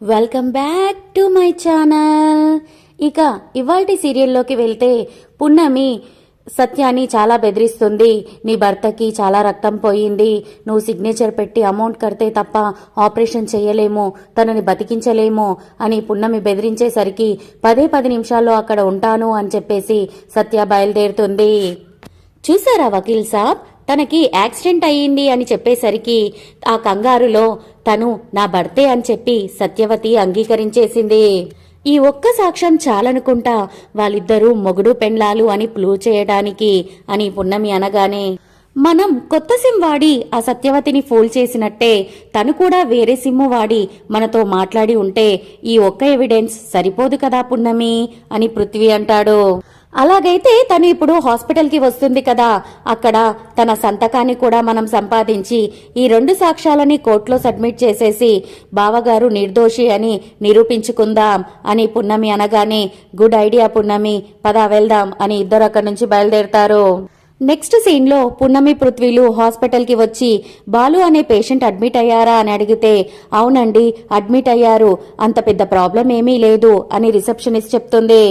Welcome back to my channel. ఇక ఇవాటి సీరియల్లోకి వెళ్తే పున్నమి సత్యాన్ని చాలా బెదిరిస్తుంది. నీ భర్తకి చాలా రక్తం పోయింది. నువ్వు సిగ్నేచర్ పెట్టి అమౌంట్ కడితే తప్ప ఆపరేషన్ చేయలేము. తనని బతికించలేము అని పున్నమి బెదిరించేసరికి పదే పది నిమిషాల్లో అక్కడ ఉంటాను అని చెప్పేసి సత్య బయలుదేరుతుంది. చూసారా వకీల్ సాబ్? తనకి యాక్సిడెంట్ అయ్యింది అని చెప్పేసరికి ఆ కంగారులో తను నా భర్తే అని చెప్పి సత్యవతి అంగీకరించేసింది. ఈ ఒక్క సాక్ష్యం చాలనుకుంటా వాళ్ళిద్దరూ మొగుడు పెండ్లాలు అని ప్రూవ్ చేయడానికి అని పున్నమి అనగానే మనం కొత్త సిమ్ వాడి ఆ సత్యవతిని ఫోల్ చేసినట్టే తను కూడా వేరే సిమ్ము వాడి మనతో మాట్లాడి ఉంటే ఈ ఒక్క ఎవిడెన్స్ సరిపోదు కదా పున్నమి అని పృథ్వీ అంటాడు. అలాగైతే తను ఇప్పుడు హాస్పిటల్కి వస్తుంది కదా. అక్కడ తన సంతకాన్ని కూడా మనం సంపాదించి ఈ రెండు సాక్ష్యాలని కోర్టులో సబ్మిట్ చేసేసి బావగారు నిర్దోషి అని నిరూపించుకుందాం అని పున్నమి అనగానే గుడ్ ఐడియా పున్నమి పద వెళ్దాం అని ఇద్దరు అక్కడి నుంచి బయలుదేరతారు. నెక్స్ట్ సీన్లో పున్నమి పృథ్వీలు హాస్పిటల్కి వచ్చి బాలు అనే పేషెంట్ అడ్మిట్ అయ్యారా? అని అడిగితే అవునండి అడ్మిట్ అయ్యారు. అంత పెద్ద ప్రాబ్లం ఏమీ లేదు అని రిసెప్షనిస్ట్ చెప్తుంది.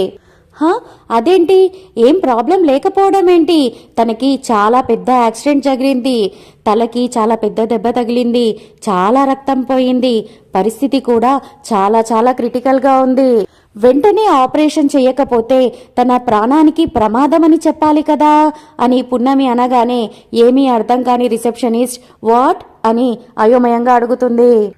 హా? అదేంటి? ఏం ప్రాబ్లం లేకపోవడం ఏంటి? తనకి చాలా పెద్ద యాక్సిడెంట్ జరిగింది. తలకి చాలా పెద్ద దెబ్బ తగిలింది. చాలా రక్తం పోయింది. పరిస్థితి కూడా చాలా చాలా క్రిటికల్గా ఉంది. వెంటనే ఆపరేషన్ చేయకపోతే తన ప్రాణానికి ప్రమాదమని చెప్పాలి కదా? అని పున్నమి అనగానే ఏమీ అర్థం కాని రిసెప్షనిస్ట్ వాట్? అని అయోమయంగా అడుగుతుంది.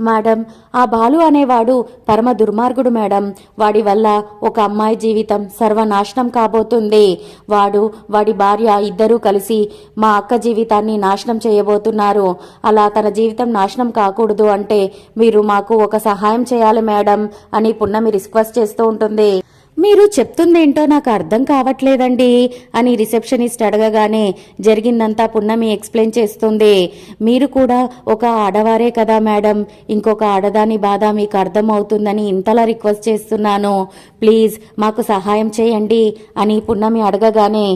మేడం ఆ బాలు అనేవాడు పరమ దుర్మార్గుడు మేడం. వాడి వల్ల ఒక అమ్మాయి జీవితం సర్వనాశనం కాబోతుంది. వాడు వాడి భార్య ఇద్దరూ కలిసి మా అక్క జీవితాన్ని నాశనం చేయబోతున్నారు. అలా తన జీవితం నాశనం కాకూడదు అంటే మీరు మాకు ఒక సహాయం చేయాలి మేడం అని పున్నమి రిక్వెస్ట్ చేస్తూ ఉంటుంది. మీరు చెప్తుందేంటో నాకు అర్థం కావట్లేదండి అని రిసెప్షనిస్ట్ అడగగానే జరిగిందంతా పున్నమి ఎక్స్ప్లెయిన్ చేస్తుంది. మీరు కూడా ఒక ఆడవారే కదా మేడం. ఇంకొక ఆడదాని బాధ మీకు అర్థమవుతుందని ఇంతలా రిక్వెస్ట్ చేస్తున్నాను. ప్లీజ్ మాకు సహాయం చేయండి అని పున్నమి అడగగానే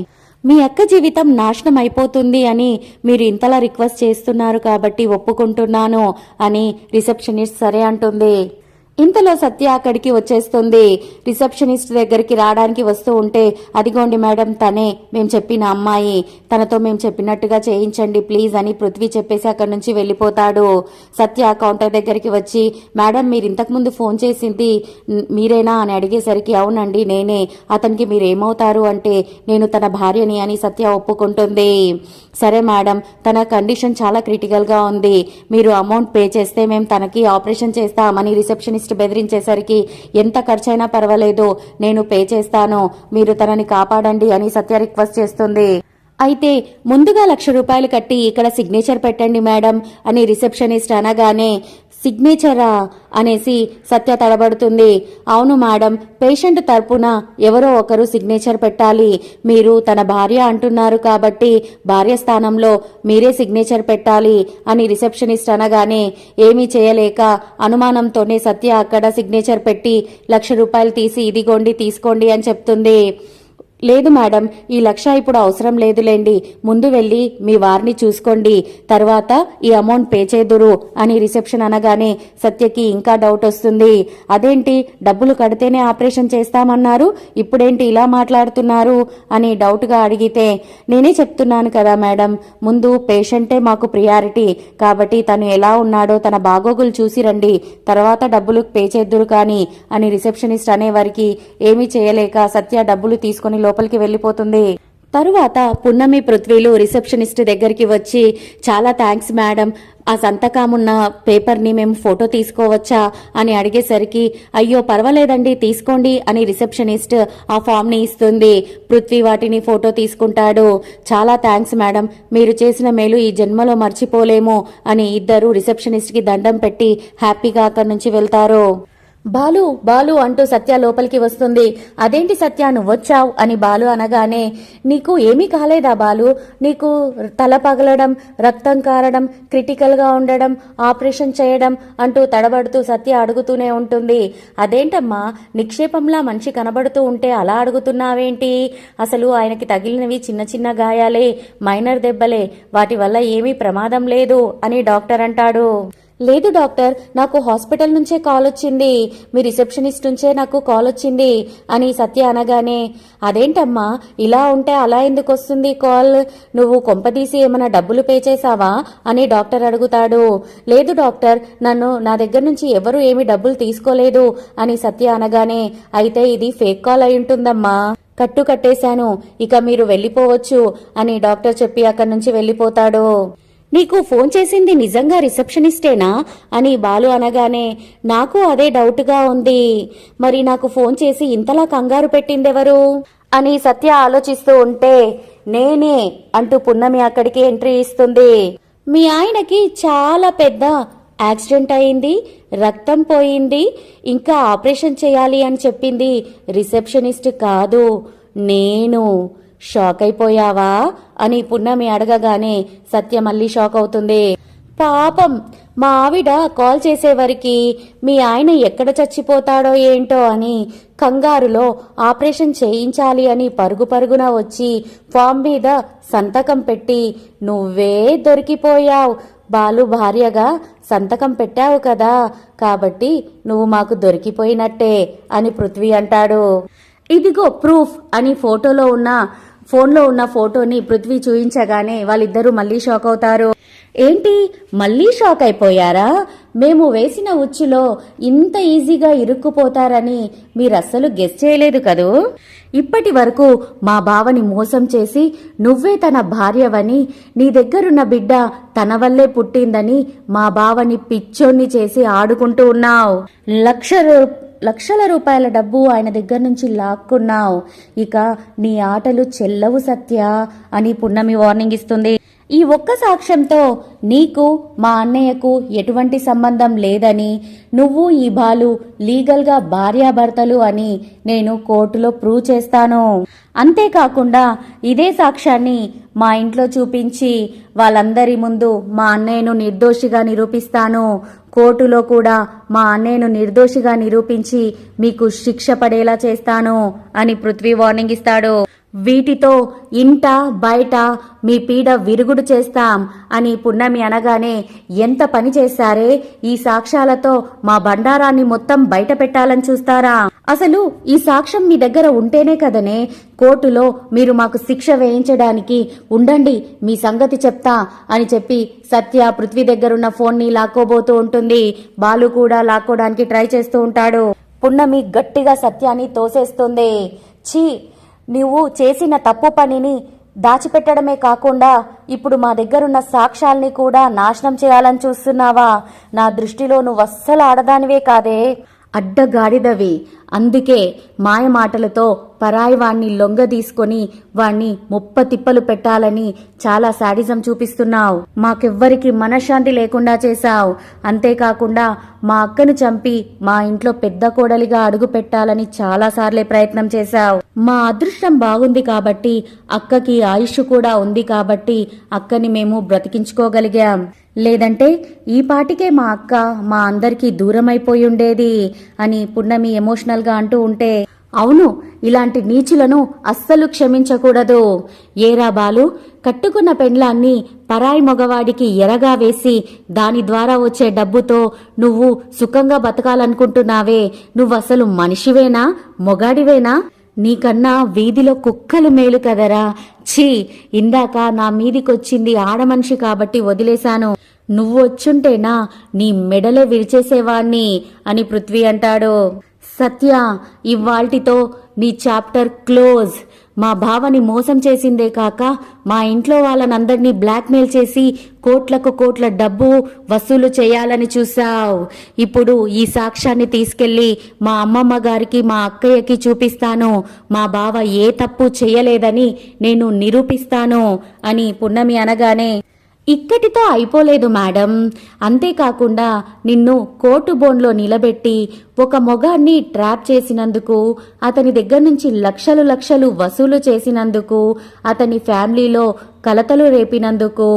మీ అక్క జీవితం నాశనం అయిపోతుంది అని మీరు ఇంతలా రిక్వెస్ట్ చేస్తున్నారు కాబట్టి ఒప్పుకుంటున్నాను అని రిసెప్షనిస్ట్ సరే అంటుంది. ఇంతలో సత్య అక్కడికి వచ్చేస్తుంది. రిసెప్షనిస్ట్ దగ్గరికి రావడానికి వస్తూ ఉంటే అదిగోండి మేడం తనే మేము చెప్పిన అమ్మాయి. తనతో మేము చెప్పినట్టుగా చేయించండి ప్లీజ్ అని పృథ్వీ చెప్పేసి అక్కడి నుంచి వెళ్ళిపోతాడు. సత్య కౌంటర్ దగ్గరికి వచ్చి మేడం మీరు ఇంతకుముందు ఫోన్ చేసింది మీరేనా? అని అడిగేసరికి అవునండి నేనే. అతనికి మీరు ఏమవుతారు అంటే నేను తన భార్యని అని సత్య ఒప్పుకుంటుంది. సరే మేడం తన కండిషన్ చాలా క్రిటికల్గా ఉంది. మీరు అమౌంట్ పే చేస్తే మేము తనకి ఆపరేషన్ చేస్తామని రిసెప్షనిస్ట్ బెదిరించేసరికి ఎంత ఖర్చైనా పర్వాలేదు నేను పే చేస్తాను మీరు తనని కాపాడండి అని సత్య రిక్వెస్ట్ చేస్తుంది. అయితే ముందుగా లక్ష రూపాయలు కట్టి ఇక్కడ సిగ్నేచర్ పెట్టండి మేడం అని రిసెప్షనిస్ట్ అనగానే సిగ్నేచరా అనేసి సత్య తడబడుతుంది. అవును మేడం పేషెంట్ తరపున ఎవరో ఒకరు సిగ్నేచర్ పెట్టాలి. మీరు తన భార్య అంటున్నారు కాబట్టి భార్య స్థానంలో మీరే సిగ్నేచర్ పెట్టాలి అని రిసెప్షనిస్ట్ అనగానే ఏమీ చేయలేక అనుమానంతోనే సత్య అక్కడ సిగ్నేచర్ పెట్టి లక్ష రూపాయలు తీసి ఇదిగోండి తీసుకోండి అని చెప్తుంది. లేదు మేడం ఈ లక్ష ఇప్పుడు అవసరం లేదులేండి. ముందు వెళ్ళి మీ వారిని చూసుకోండి. తర్వాత ఈ అమౌంట్ పే చేదురు అని రిసెప్షన్ అనగానే సత్యకి ఇంకా డౌట్ వస్తుంది. అదేంటి డబ్బులు కడితేనే ఆపరేషన్ చేస్తామన్నారు ఇప్పుడేంటి ఇలా మాట్లాడుతున్నారు అని డౌట్గా అడిగితే నేనే చెప్తున్నాను కదా మేడం ముందు పేషెంటే మాకు ప్రియారిటీ. కాబట్టి తను ఎలా ఉన్నాడో తన బాగోగులు చూసి రండి. తర్వాత డబ్బులు పే చేద్దురు కానీ అని రిసెప్షనిస్ట్ అనేవారికి ఏమీ చేయలేక సత్య డబ్బులు తీసుకొని లోపలికి వెళ్ళిపోతుంది. తరువాత పున్నమి పృథ్వీలు రిసెప్షనిస్ట్ దగ్గరికి వచ్చి చాలా థ్యాంక్స్ మేడం. ఆ సంతకామున్న పేపర్ని మేము ఫోటో తీసుకోవచ్చా? అని అడిగేసరికి అయ్యో పర్వాలేదండి తీసుకోండి అని రిసెప్షనిస్ట్ ఆ ఫామ్ని ఇస్తుంది. పృథ్వీ వాటిని ఫోటో తీసుకుంటాడు. చాలా థ్యాంక్స్ మేడం. మీరు చేసిన మేలు ఈ జన్మలో మర్చిపోలేము అని ఇద్దరు రిసెప్షనిస్ట్కి దండం పెట్టి హ్యాపీగా అక్కడి నుంచి వెళ్తారు. బాలు బాలు అంటూ సత్య లోపలికి వస్తుంది. అదేంటి సత్య నువ్వొచ్చావు అని బాలు అనగానే నీకు ఏమీ కాలేదా బాలు? నీకు తల పగలడం రక్తం కారడం క్రిటికల్గా ఉండడం ఆపరేషన్ చేయడం అంటూ తడబడుతూ సత్య అడుగుతూనే ఉంటుంది. అదేంటమ్మా నిక్షేపంలా మనిషి కనబడుతూ ఉంటే అలా అడుగుతున్నావేంటి? అసలు ఆయనకి తగిలినవి చిన్న చిన్న గాయాలే మైనర్ దెబ్బలే వాటి వల్ల ఏమీ ప్రమాదం లేదు అని డాక్టర్ అంటాడు. లేదు డాక్టర్. నాకు హాస్పిటల్ నుంచే కాల్ వచ్చింది. మీ రిసెప్షనిస్ట్ నుంచే నాకు కాల్ వచ్చింది అని సత్య అనగానే అదేంటమ్మా? ఇలా ఉంటే అలా ఎందుకు వస్తుంది కాల్? నువ్వు కొంపదీసి ఏమైనా డబ్బులు పే చేశావా? అని డాక్టర్ అడుగుతాడు. లేదు డాక్టర్. నన్ను నా దగ్గర నుంచి ఎవరు ఏమి డబ్బులు తీసుకోలేదు అని సత్య అనగానే అయితే ఇది ఫేక్ కాల్ అయి ఉంటుందమ్మా. కట్టు కట్టేశాను. ఇక మీరు వెళ్ళిపోవచ్చు అని డాక్టర్ చెప్పి అక్కడి నుంచి వెళ్ళిపోతాడు. నీకు ఫోన్ చేసింది నిజంగా రిసెప్షనిస్టేనా? అని బాలు అనగానే నాకు అదే డౌట్గా ఉంది. మరి నాకు ఫోన్ చేసి ఇంతలా కంగారు పెట్టిందెవరు? అని సత్య ఆలోచిస్తూ ఉంటే నేనే అంటూ పున్నమి అక్కడికి ఎంట్రీ ఇస్తుంది. మీ ఆయనకి చాలా పెద్ద యాక్సిడెంట్ అయింది రక్తం పోయింది ఇంకా ఆపరేషన్ చేయాలి అని చెప్పింది రిసెప్షనిస్ట్ కాదు నేను. షాక్ అయిపోయావా అని పున్నమి అడగగానే సత్య మళ్ళీ షాక్ అవుతుంది పాపం మా ఆవిడ కాల్ చేసేవరికి మీ ఆయన ఎక్కడ చచ్చిపోతాడో ఏంటో అని కంగారులో ఆపరేషన్ చేయించాలి అని పరుగు పరుగున వచ్చి ఫామ్ మీద సంతకం పెట్టి నువ్వే దొరికిపోయావు. బాలు భార్యగా సంతకం పెట్టావు కదా. కాబట్టి నువ్వు మాకు దొరికిపోయినట్టే అని పృథ్వీ అంటాడు. ఇదిగో ప్రూఫ్ అని ఫోటోలో ఉన్న ఫోన్లో ఉన్న ఫోటోని పృథ్వీ చూయించగానే వాళ్ళిద్దరూ మళ్ళీ షాక్ అవుతారు. ఏంటి? మళ్ళీ షాక్ అయిపోయారా? మేము వేసిన ఉచ్చులో ఇంత ఈజీగా ఇరుక్కుపోతారని మీరస్సలు గెస్ చేయలేదు కదూ? ఇప్పటి వరకు మా బావని మోసం చేసి నువ్వే తన భార్యవని నీ దగ్గరున్న బిడ్డ తన వల్లే పుట్టిందని మా బావని పిచ్చోన్ని చేసి ఆడుకుంటూ ఉన్నావు. లక్ష లక్షల రూపాయల డబ్బు ఆయన దగ్గర నుంచి లాక్కున్నావు. ఇక నీ ఆటలు చెల్లవు సత్య అని పున్నమి వార్నింగ్ ఇస్తుంది. ఈ ఒక్క సాక్ష్యంతో నీకు మా అన్నయ్యకు ఎటువంటి సంబంధం లేదని నువ్వు ఈ బాలు లీగల్గా భార్యాభర్తలు అని నేను కోర్టులో ప్రూవ్ చేస్తాను. అంతేకాకుండా ఇదే సాక్ష్యాన్ని మా ఇంట్లో చూపించి వాళ్ళందరి ముందు మా అన్నయ్యను నిర్దోషిగా నిరూపిస్తాను. కోర్టులో కూడా మా అన్నయ్యను నిర్దోషిగా నిరూపించి మీకు శిక్ష పడేలా చేస్తాను అని పృథ్వీ వార్నింగ్ ఇస్తాడు. వీటితో ఇంట బయట మీ పీడ విరుగుడు చేస్తాం అని పున్నమి అనగానే ఎంత పని చేశారే? ఈ సాక్ష్యాలతో మా బండారాన్ని మొత్తం బయట పెట్టాలని చూస్తారా? అసలు ఈ సాక్ష్యం మీ దగ్గర ఉంటేనే కదనే? కోర్టులో మీరు మాకు శిక్ష వేయించడానికి ఉండండి మీ సంగతి చెప్తా అని చెప్పి సత్య పృథ్వీ దగ్గరున్న ఫోన్ని లాక్కోబోతూ ఉంటుంది. బాలు కూడా లాక్కోడానికి ట్రై చేస్తూ ఉంటాడు. పున్నమి గట్టిగా సత్యాన్ని తోసేస్తుంది. ఛీ! నువ్వు చేసిన తప్పు పనిని దాచిపెట్టడమే కాకుండా ఇప్పుడు మా దగ్గరున్న సాక్ష్యాల్ని కూడా నాశనం చేయాలని చూస్తున్నావా? నా దృష్టిలో నువ్వు అస్సలు ఆడదానివే కాదే. అడ్డగాడిదవి. అందుకే మాయ మాటలతో పరాయి వాణ్ణి లొంగ తీసుకొని వాణ్ణి ముప్ప తిప్పలు పెట్టాలని చాలా శాడిజం చూపిస్తున్నావు. మాకెవ్వరికి మనశ్శాంతి లేకుండా చేశావు. అంతేకాకుండా మా అక్కను చంపి మా ఇంట్లో పెద్ద కోడలిగా అడుగు పెట్టాలని చాలాసార్లే ప్రయత్నం చేశావు. మా అదృష్టం బాగుంది కాబట్టి అక్కకి ఆయుష్ కూడా ఉంది కాబట్టి అక్కని మేము బ్రతికించుకోగలిగాం. లేదంటే ఈ పాటికే మా అక్క మా అందరికీ దూరమైపోయి ఉండేది అని పున్నమి ఎమోషనల్గా అంటూ ఉంటే అవును ఇలాంటి నీచులను అస్సలు క్షమించకూడదు. ఏరా బాలు కట్టుకున్న పెండ్లాన్ని పరాయి మగవాడికి ఎరగా వేసి దాని ద్వారా వచ్చే డబ్బుతో నువ్వు సుఖంగా బతకాలనుకుంటున్నావే. నువ్వసలు మనిషివేనా? మొగాడివేనా? నీకన్నా వీధిలో కుక్కలు మేలు కదరా. ఛీ ఇందాక నా మీదికొచ్చింది ఆడమనిషి కాబట్టి వదిలేశాను. నువ్వు వచ్చుంటేనా నీ మెడలే విరిచేసేవాణ్ణి అని పృథ్వీ అంటాడు. సత్య ఇవాల్టితో నీ చాప్టర్ క్లోజ్. మా భావని మోసం చేసిందే కాక మా ఇంట్లో వాళ్ళనందరినీ బ్లాక్మెయిల్ చేసి కోట్లకు కోట్ల డబ్బు వసూలు చేయాలని చూసావు ఇప్పుడు ఈ సాక్ష్యాన్ని తీసుకెళ్ళి మా అమ్మమ్మ గారికి మా అక్కయ్యకి చూపిస్తాను. మా బావ ఏ తప్పు చేయలేదని నేను నిరూపిస్తాను అని పున్నమి అనగానే ఇక్కటితో అయిపోలేదు మేడం. అంతేకాకుండా నిన్ను కోర్టు బోన్లో నిలబెట్టి ఒక మొగాన్ని ట్రాప్ చేసినందుకు అతని దగ్గర నుంచి లక్షలు లక్షలు వసూలు చేసినందుకు అతని ఫ్యామిలీలో కలతలు రేపినందుకు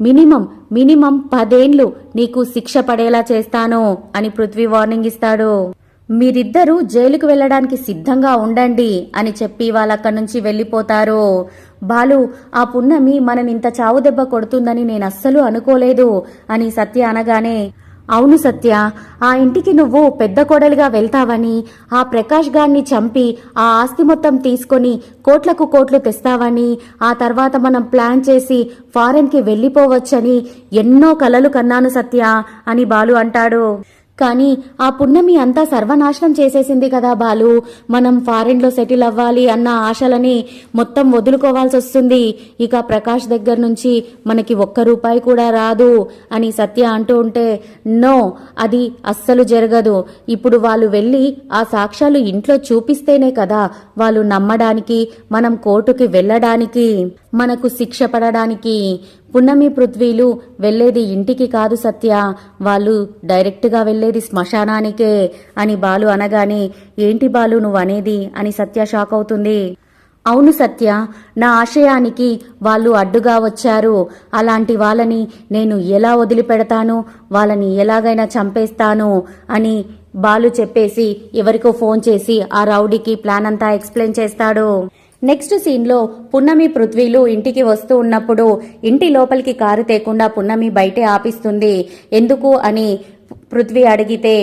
మినిమం మినిమం పదేండ్లు నీకు శిక్ష పడేలా చేస్తాను అని పృథ్వీ వార్నింగ్ ఇస్తాడు. మీరిద్దరూ జైలుకు వెళ్ళడానికి సిద్ధంగా ఉండండి అని చెప్పి వాళ్ళక్కడి నుంచి వెళ్ళిపోతారు. బాలు ఆ పున్నమి మననింత చావు దెబ్బ కొడుతుందని నేను అస్సలు అనుకోలేదు అని సత్య అనగానే అవును సత్య ఆ ఇంటికి నువ్వు పెద్ద కోడలుగా వెళ్తావని ఆ ప్రకాష్ గారిని చంపి ఆ ఆస్తి మొత్తం తీసుకొని కోట్లకు కోట్లు తెస్తావని ఆ తర్వాత మనం ప్లాన్ చేసి ఫారెన్కి వెళ్ళిపోవచ్చని ఎన్నో కలలు కన్నాను సత్య అని బాలు అంటాడు. కానీ ఆ పున్నమి అంతా సర్వనాశనం చేసేసింది కదా బాలు. మనం ఫారెన్లో సెటిల్ అవ్వాలి అన్న ఆశలని మొత్తం వదులుకోవాల్సి వస్తుంది. ఇక ప్రకాష్ దగ్గర నుంచి మనకి ఒక్క రూపాయి కూడా రాదు అని సత్య అంటూ ఉంటే నో అది అస్సలు జరగదు. ఇప్పుడు వాళ్ళు వెళ్ళి ఆ సాక్ష్యాలు ఇంట్లో చూపిస్తేనే కదా వాళ్ళు నమ్మడానికి మనం కోర్టుకి వెళ్ళడానికి. మనకు శిక్ష పడడానికి పున్నమి పృథ్వీలు వెళ్ళేది ఇంటికి కాదు సత్య. వాళ్ళు డైరెక్ట్గా వెళ్ళేది శ్మశానానికే అని బాలు అనగానే ఏంటి బాలు నువ్వు అనేది అని సత్య షాక్ అవుతుంది. అవును సత్య నా ఆశయానికి వాళ్ళు అడ్డుగా వచ్చారు. అలాంటి వాళ్ళని నేను ఎలా వదిలిపెడతాను? వాళ్ళని ఎలాగైనా చంపేస్తాను అని బాలు చెప్పేసి ఎవరికో ఫోన్ చేసి ఆ రౌడీకి ప్లాన్ అంతా ఎక్స్ప్లెయిన్ చేస్తాడు. నెక్స్ట్ సీన్లో పున్నమి పృథ్వీలు ఇంటికి వస్తూ ఉన్నప్పుడు ఇంటి లోపలికి కారు తేకుండా పున్నమి బయటే ఆపిస్తుంది. ఎందుకు అని పృథ్వీ అడిగితే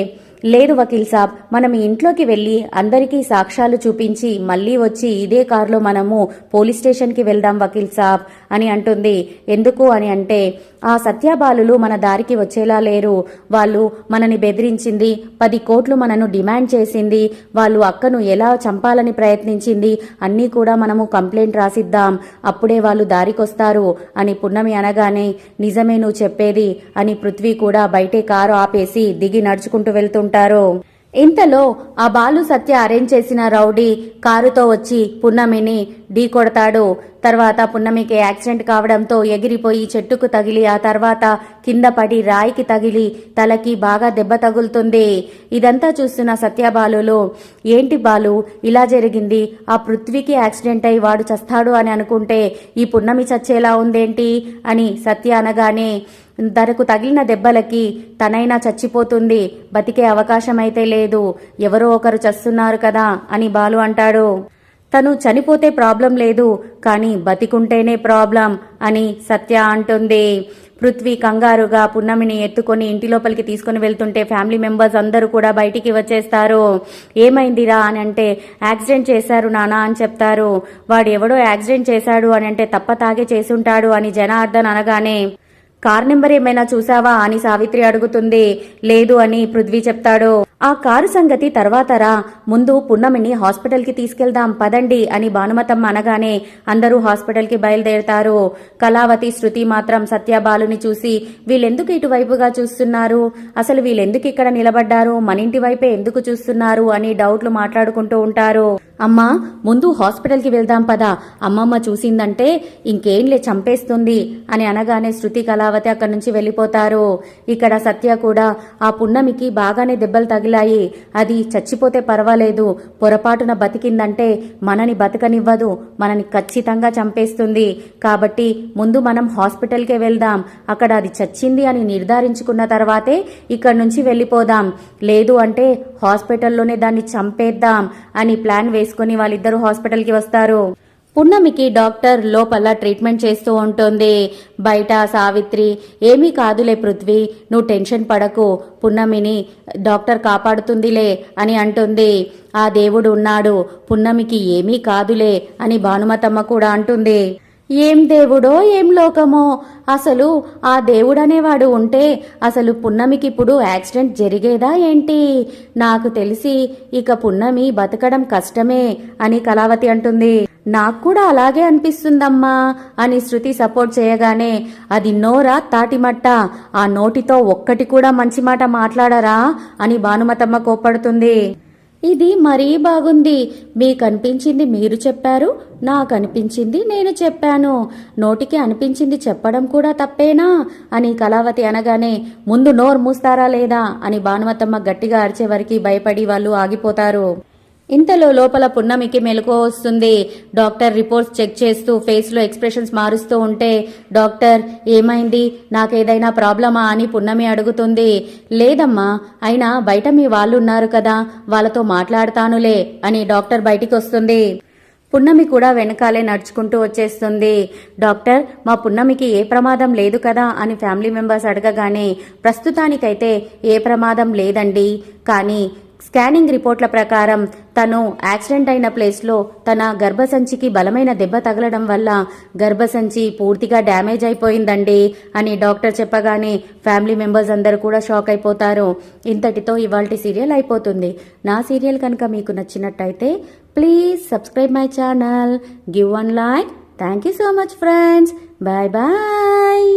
లేదు వకీల్ సాబ్ మనం ఇంట్లోకి వెళ్ళి అందరికీ సాక్ష్యాలు చూపించి మళ్ళీ వచ్చి ఇదే కారులో మనము పోలీస్ స్టేషన్కి వెళ్దాం వకీల్ సాబ్ అని అంటుంది. ఎందుకు? అని అంటే ఆ సత్యాబాలులు మన దారికి వచ్చేలా లేరు. వాళ్ళు మనని బెదిరించింది. పది కోట్లు మనను డిమాండ్ చేసింది. వాళ్ళు అక్కను ఎలా చంపాలని ప్రయత్నించింది అన్నీ కూడా మనము కంప్లైంట్ రాసిద్దాం. అప్పుడే వాళ్ళు దారికొస్తారు అని పున్నమి అనగానే నిజమే నువ్వు చెప్పేది అని పృథ్వీ కూడా బయటే కారు ఆపేసి దిగి నడుచుకుంటూ వెళ్తుంటారు. ఇంతలో ఆ బాలు సత్య అరేంజ్ చేసిన రౌడీ కారుతో వచ్చి పున్నమిని ఢీ కొడతాడు. తర్వాత పున్నమికి యాక్సిడెంట్ కావడంతో ఎగిరిపోయి చెట్టుకు తగిలి ఆ తర్వాత కింద పడి రాయికి తగిలి తలకి బాగా దెబ్బ తగులుతుంది. ఇదంతా చూస్తున్న సత్యబాలులో ఏంటి బాలు ఇలా జరిగింది? ఆ పృథ్వీకి యాక్సిడెంట్ అయి వాడు చస్తాడు అని అనుకుంటే ఈ పున్నమి చచ్చేలా ఉందేంటి? అని సత్య అనగానే తనకు తగిలిన దెబ్బలకి తనైనా చచ్చిపోతుంది. బతికే అవకాశం అయితే లేదు. ఎవరో ఒకరు చస్తున్నారు కదా అని బాలు అంటాడు. తను చనిపోతే ప్రాబ్లం లేదు కానీ బతికుంటేనే ప్రాబ్లం అని సత్య అంటుంది. పృథ్వీ కంగారుగా పున్నమిని ఎత్తుకొని ఇంటి లోపలికి తీసుకుని వెళ్తుంటే ఫ్యామిలీ మెంబర్స్ అందరూ కూడా బయటికి వచ్చేస్తారు. ఏమైందిరా అని అంటే యాక్సిడెంట్ చేశారు నానా అని చెప్తారు. వాడు ఎవడో యాక్సిడెంట్ చేశాడు అని అంటే తప్ప తాగే చేసుంటాడు అని జనార్దన్ అనగానే కార్ నెంబర్ ఏమైనా చూసావా అని సావిత్రి అడుగుతుంది. లేదు అని పృథ్వీ చెప్తాడు. ఆ కారు సంగతి తర్వాతరా. ముందు పున్నమిని హాస్పిటల్కి తీసుకెళ్దాం పదండి అని భానుమతమ్మ అనగానే అందరూ హాస్పిటల్కి బయలుదేరతారు. కళావతి శృతి మాత్రం సత్యబాలుని చూసి వీళ్ళెందుకు ఇటువైపుగా చూస్తున్నారు? అసలు వీళ్ళెందుకు ఇక్కడ నిలబడ్డారు? మన ఇంటి వైపే ఎందుకు చూస్తున్నారు? అని డౌట్లు మాట్లాడుకుంటూ ఉంటారు. అమ్మా ముందు హాస్పిటల్కి వెళ్దాం పదా. అమ్మమ్మ చూసిందంటే ఇంకేంలే చంపేస్తుంది అని అనగానే శృతి కళావతి అక్కడి నుంచి వెళ్ళిపోతారు. ఇక్కడ సత్య కూడా ఆ పున్నమికి బాగానే దెబ్బలు తగిలాయి. అది చచ్చిపోతే పర్వాలేదు. పొరపాటున బతికిందంటే మనని బతకనివ్వదు. మనని ఖచ్చితంగా చంపేస్తుంది. కాబట్టి ముందు మనం హాస్పిటల్కే వెళ్దాం. అక్కడ అది చచ్చింది అని నిర్ధారించుకున్న తర్వాతే ఇక్కడి నుంచి వెళ్ళిపోదాం. లేదు అంటే హాస్పిటల్లోనే దాన్ని చంపేద్దాం అని ప్లాన్ వేసుకుని వాళ్ళిద్దరూ హాస్పిటల్కి వస్తారు. పున్నమికి డాక్టర్ లోపల ట్రీట్మెంట్ చేస్తూ ఉంటుంది. బయట సావిత్రి ఏమీ కాదులే పృథ్వీ నువ్వు టెన్షన్ పడకు పున్నమిని డాక్టర్ కాపాడుతుందిలే అని అంటుంది. ఆ దేవుడు ఉన్నాడు పున్నమికి ఏమీ కాదులే అని భానుమతమ్మ కూడా అంటుంది. ఏం దేవుడో ఏం లోకమో? అసలు ఆ దేవుడనేవాడు ఉంటే అసలు పున్నమికి ఇప్పుడు యాక్సిడెంట్ జరిగేదా ఏంటి? నాకు తెలిసి ఇక పున్నమి బతకడం కష్టమే అని కళావతి అంటుంది. నాకు కూడా అలాగే అనిపిస్తుందమ్మా అని శృతి సపోర్ట్ చేయగానే అది నోరా తాటిమట్ట ఆ నోటితో ఒక్కటి కూడా మంచి మాట మాట్లాడరా అని భానుమతమ్మ కోప్పడుతుంది. ఇది మరీ బాగుంది. మీకు అనిపించింది మీరు చెప్పారు నాకు అనిపించింది నేను చెప్పాను. నోటికి అనిపించింది చెప్పడం కూడా తప్పేనా? అని కళావతి అనగానే ముందు నోరు మూస్తారా లేదా? అని భానుమతమ్మ గట్టిగా అరిచే వరకు భయపడి వాళ్ళు ఆగిపోతారు. ఇంతలో లోపల పున్నమికి మెలకువ వస్తుంది. డాక్టర్ రిపోర్ట్స్ చెక్ చేస్తూ ఫేస్లో ఎక్స్ప్రెషన్స్ మారుస్తూ ఉంటే డాక్టర్ ఏమైంది? నాకేదైనా ప్రాబ్లమా? అని పున్నమి అడుగుతుంది. లేదమ్మా అయినా బయట మీ వాళ్ళు ఉన్నారు కదా వాళ్ళతో మాట్లాడతానులే అని డాక్టర్ బయటికి వస్తుంది. పున్నమి కూడా వెనకాలే నడుచుకుంటూ వచ్చేస్తుంది. డాక్టర్ మా పున్నమికి ఏ ప్రమాదం లేదు కదా అని ఫ్యామిలీ మెంబర్స్ అడగగానే ప్రస్తుతానికైతే ఏ ప్రమాదం లేదండి. కానీ స్కానింగ్ రిపోర్ట్ల ప్రకారం తను యాక్సిడెంట్ అయిన ప్లేస్లో తన గర్భసంచికి బలమైన దెబ్బ తగలడం వల్ల గర్భసంచి పూర్తిగా డ్యామేజ్ అయిపోయిందండి అని డాక్టర్ చెప్పగానే ఫ్యామిలీ మెంబర్స్ అందరూ కూడా షాక్ అయిపోతారు. ఇంతటితో ఇవాల్టి సీరియల్ అయిపోతుంది. నా సీరియల్ కనుక మీకు నచ్చినట్టయితే please subscribe my channel give one like. Thank you so much friends. Bye bye.